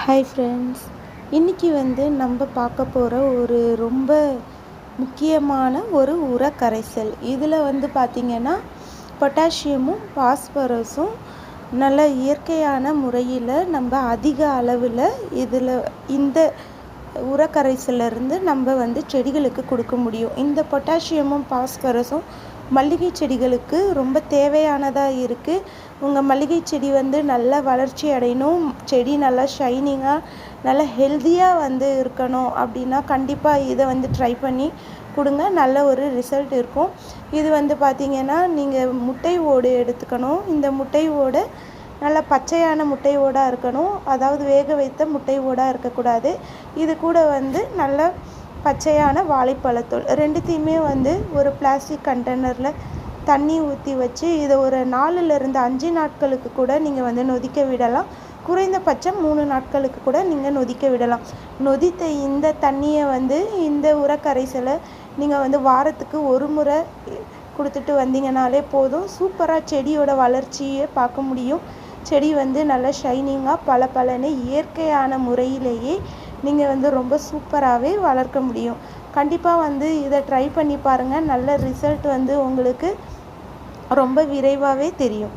Hi friends இன்றைக்கி வந்து நம்ம பார்க்க போகிற ஒரு ரொம்ப முக்கியமான ஒரு உர கரைசல் இதில் வந்து பார்த்திங்கன்னா பொட்டாசியமும் பாஸ்பரஸும் நல்ல இயற்கையான முறையில் நம்ம அதிக அளவில் இதில் இந்த உரக்கரைசலிருந்து நம்ம வந்து செடிகளுக்கு கொடுக்க முடியும். இந்த பொட்டாசியமும் பாஸ்பரஸும் மல்லிகை செடிகளுக்கு ரொம்ப தேவையானதாக இருக்குது உங்கள் மல்லிகை செடி வந்து நல்லா வளர்ச்சி அடையணும். செடி நல்லா ஷைனிங்காக நல்லா ஹெல்த்தியாக வந்து இருக்கணும் அப்படின்னா கண்டிப்பாக இதை வந்து ட்ரை பண்ணி கொடுங்க. நல்ல ஒரு ரிசல்ட் இருக்கும். இது வந்து பார்த்திங்கன்னா நீங்கள் முட்டை ஓடு எடுத்துக்கணும். இந்த முட்டை ஓடு நல்லா பச்சையான முட்டை ஓடாக இருக்கணும். அதாவது வேக வைத்த முட்டை ஓடாக இருக்கக்கூடாது. இது கூட வந்து நல்ல பச்சையான வாழைப்பழத்தூள் ரெண்டுத்தையுமே வந்து ஒரு பிளாஸ்டிக் கண்டெய்னரில் தண்ணி ஊற்றி வச்சு இதை ஒரு நாலுலேருந்து அஞ்சு நாட்களுக்கு கூட நீங்கள் வந்து நொதிக்க விடலாம். குறைந்தபட்சம் மூணு நாட்களுக்கு கூட நீங்கள் நொதிக்க விடலாம். நொதித்த இந்த தண்ணியை வந்து இந்த உரக்கரைசலை நீங்கள் வந்து வாரத்துக்கு ஒரு முறை கொடுத்துட்டு வந்தீங்கனாலே போதும். சூப்பராக செடியோட வளர்ச்சியை பார்க்க முடியும். செடி வந்து நல்லா ஷைனிங்காக பல பலன்னு இயற்கையான முறையிலேயே நீங்கள் வந்து ரொம்ப சூப்பராகவே வளர்க்க முடியும். கண்டிப்பாக வந்து இதை ட்ரை பண்ணி பாருங்கள் நல்ல ரிசல்ட் வந்து உங்களுக்கு ரொம்ப விரைவாகவே தெரியும்.